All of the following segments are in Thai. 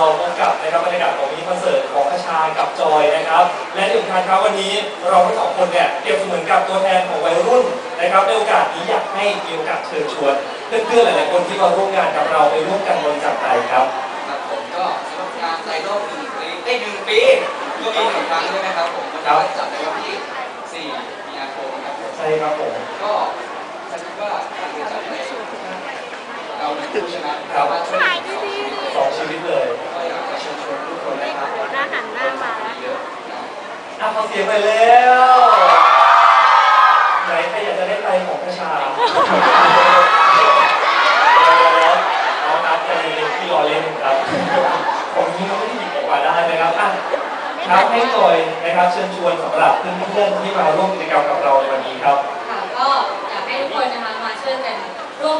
ครับมารอพบกับนะครับบรรยากาศของมินิคอนเสิร์ตของคชากับจอยนะครับ และที่สำคัญครับวันนี้เราทั้งสองคนเนี่ยเปรียบเสมือนกับตัวแทนของวัยรุ่นนะครับในโอกาสนี้อยากให้มีโอกาสเชิญชวนเพื่อนๆหลายๆคนที่มาร่วมงานกับเราไปร่วมกันบริจาคไตครับครับผมก็สำหรับงานไซโลหนึ่งปีได้หนึ่งปีก็มีหนึ่งครั้งใช่ไหมครับผมมันจะจัดในวันที่4มีนาคมครับผมใช่ครับผมก็ถ้าคิดว่าการจัดใน เราเป็นผู้ชนะสามารถช่วยสองชีวิตสองชีวิตเลยก็อยากจะเชิญชวนทุกคนนะครับเดี๋ยวหน้าหันหน้ามาเยอะนะอะขอเสียงไปแล้วไหนใครอยากจะได้ไตของคชาน้องนัดใจเย็นๆที่รอเล่นครับผมนี้ก็ไม่ได้หยิบออกมาได้นะครับอะครับให้จอยนะครับเชิญชวนสำหรับเพื่อนๆที่มาร่วมกิจกรรมกับเราในวันนี้ครับ ค่ะก็อยากให้ทุกคนนะคะมาช่วยกันร่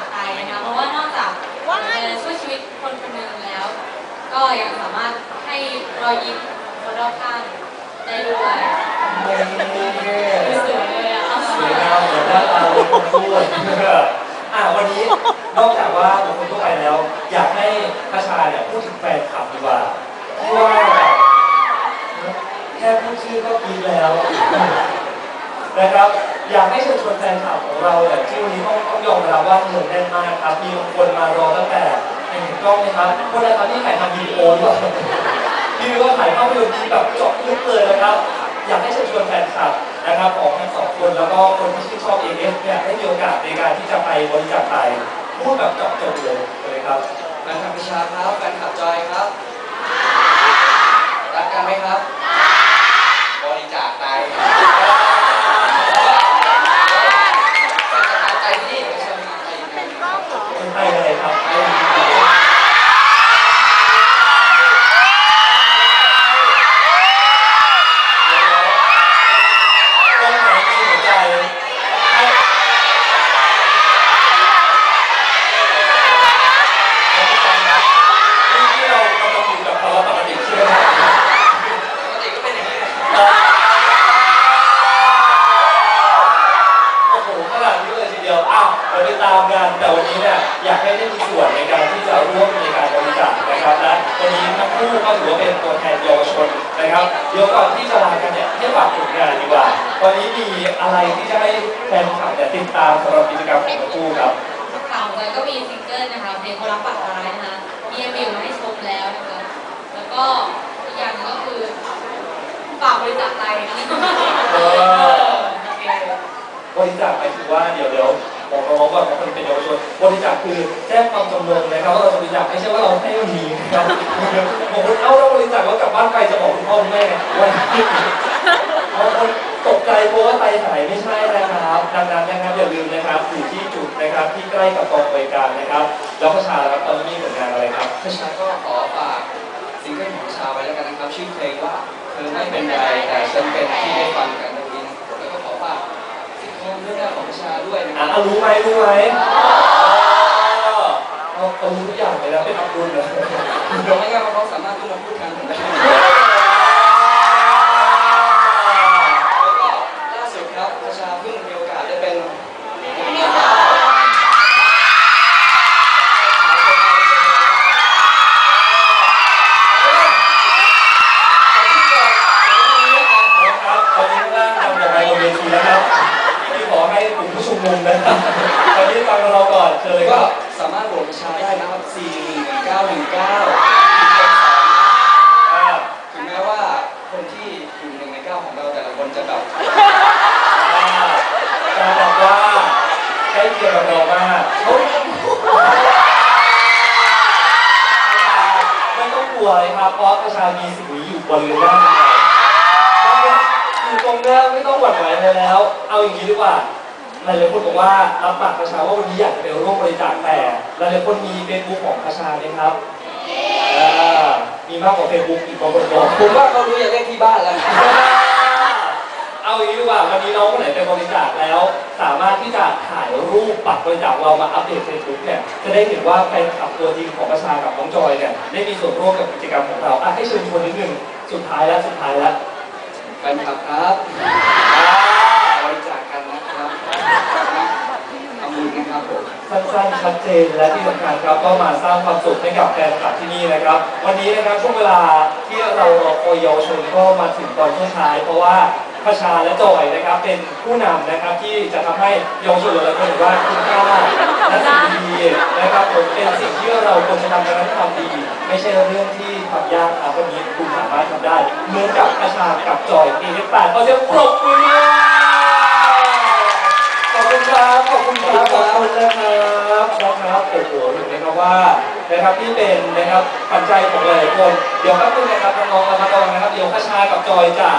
าคไตนะคะเพราะว่านอกจากจะช่วยชีวิตคนคนหนึ่งแล้ว ก็ยังสามารถให้รอยยิ้มคนรอบข้างได้ด้วยไม่สวยเลยอะสวยงามเหมือนหน้าตาคนพูดอะวันนี้นอกจากว่าบุคคลทั่วไปแล้ว อยากให้พระชาเนี่ยพูดถึงแฟนคลับดีกว่าที่ว่าแค่พูดชื่อก็กินแล้ว นะครับ อยากให้เชิญชวนแฟนคลับของเราเนี่ยที่วันนี้ต้องต้องยอมรับว่าเหนื่อยแน่นมากครับ มีบางคนมารอตั้งแต่เห็นกล้องไหมครับคนละตอนที่ถ่ายทำวีดีโอด้วยที่กว่าถ่ายภาพยนตร์ที่แบบเจาะลึกเลยนะครับ อยากให้เชิญชวนแฟนคลับนะครับของทั้งสองคนแล้วก็คนที่ชื่นชอบเอเอฟเนี่ยได้มีโอกาสในการที่จะไปบริจาคไตพูดแบบเจาะจงเลยเลยครับ แฟนคลับพิชาครับแฟนคลับจอยครับรักกันไหมครับ บริจาคไตใจที่นี่จะมีไตกัน คนไทยอะไรครับ ไตดี ตรงไหนมีหัวใจให้ให้พี่ฟังนะนี่ที่เรากำลังอยู่กับภาวะปกติใช่ไหมครับ ปกติก็เป็นอย่างนี้แหละ โอ้โหขนาดนี้เลยทีเดียวอ้าว เราไปตามกันแต่วันนี้เนี่ยอยากให้ได้มีส่วนในการที่จะร่วมในการบริจาคนะครับและวันนี้ทั้งคู่ก็ถือว่าเป็นตัวแทนเยาวชนนะครับเดี๋ยวก่อนที่จะลากันเนี่ยให้ฝากผลงานดีกว่าวันนี้มีอะไรที่จะให้แฟนคลับเนี่ยติดตามสำหรับกิจกรรมของทั้งคู่ครับข่าวเลยก็มีซิงเกิลนะคะเพลงคนรักปากร้ายนะคะมีเอมิวให้ชมแล้วนะคะแล้วก็อีกอย่างหนึงก็คือฝากบริจาคไตนะเออโอเค บริจาคหมายถึงว่าเดี๋ยวเดี๋ยวบอกน้องๆก่อนว่าคนเป็นเยาวชนบริจาคคือแจ้งความจำนงนะครับว่าเราจะบริจาคไม่ใช่ว่าเราให้มันมีนะครับบอกคนเอ้าเราบริจาคแล้วกลับบ้านไปจะบอกคุณพ่อคุณแม่ว่าบางคนตกใจเพราะว่าไตหายไม่ใช่นะครับ ดังนั้นนะครับอย่าลืมนะครับอยู่ที่จุดนะครับที่ใกล้กับกองบริการนะครับ แล้วประชาครับตอนนี้มีผลงานอะไรครับพิชาก็ขอฝากซิงเกิลของชาไว้แล้วกันนะครับ ชื่อเพลงว่าเธอไม่เป็นไรแต่ฉันเป็นที่ได้ฟังกัน อะรับรู้ไหมรู้ไหมเอาเอารู้ทุกอย่างเลยนะเป็นอับดุลเหรอ เดี๋ยวไม่งั้นเขาสามารถขึ้นมาพูดกันได้แล้วก็ล่าสุดครับพิชาเพิ่งมีโอกาสได้เป็น ครับตอนนี้ข้างล่างทำอย่างไรบนเวทีแล้วครับที่ขอให้กลุ่มผู้ ชุมนุมนะครับตอนนี้ฟังเราก่อนเชิญเลยคก็รับสามารถโหวตพิชาได้นะครับ4 1 9 1 9 อ่าถึงแม้ว่าคนที่อยู่หนึ่งในเก้าของเราแต่ละคนจะแบบอ่าจะบอกว่าใกล้เคียงกับเรามากเขาไม่ต้องกลัวเลยครับเพราะประชามีสิ่งนี้อยู่บนเรือด้านในอยู่ตรงหน้าไม่ต้องหวั่นไหวเลยแล้ว เอาอย่างนี้ดีกว่า หลายๆคนบอกว่ารับปากประชาว่าวันนี้อยากจะไปร่วมบริจาคแต่หลายๆคนมีเฟซบุ๊กของประชาไหมครับอ่ามีมากกว่าเฟซบุ๊กอีกบางคนบอกผมว่าเขารู้อย่างเลขที่บ้านแล้วนะเอาอย่างนี้ดีกว่าวันนี้น้องคนไหนไปบริจาคแล้ว สามารถที่จะถ่ายรูปบัตรบริจาคเรามาอัปเดตเฟซบุ๊กเนี่ยจะได้เห็นว่าแฟนคลับตัวจริงของประชากับน้องจอยเนี่ยได้มีส่วนร่วมกับกิจกรรมของเราอะให้เชิญชวนนิดนึงสุดท้ายแล้วสุดท้ายแล้วแฟนคลับครับ อ่า บริจา ครับผมสั้นๆชัดเจนและที่สำคัญครับก็มาสร้างความสุขให้กับแฟนคลับที่นี่นะครับ วันนี้นะครับช่วงเวลาที่เรารอคอยเยาวชนก็มาถึงตอนช่วงท้าย เพราะว่าพระชาและจอยนะครับเป็นผู้นำนะครับที่จะทำให้เยาวชนหลายคนเห็นว่าคุณค่าและสิ่งดีนะครับผมเป็นสิ่งที่เราควรจะทำกันนั้นความดี ไม่ใช่เรื่องที่ทำยากครับวันนี้คุณสามารถทำได้เหมือนกับพระชากับจอยปีที่แปดเขาจะปรบมือ อบคุณครับขอบคุณครับขอบคุณนะครับนะครับโอ้โหเห็นไหมครับว่านะครับที่เป็นนะครับปัจจัยของหลายๆคน เดี๋ยวแป๊บนึงนะครับน้องๆระมัดระวังนะครับเดี๋ยวข้าชากับจอยจะ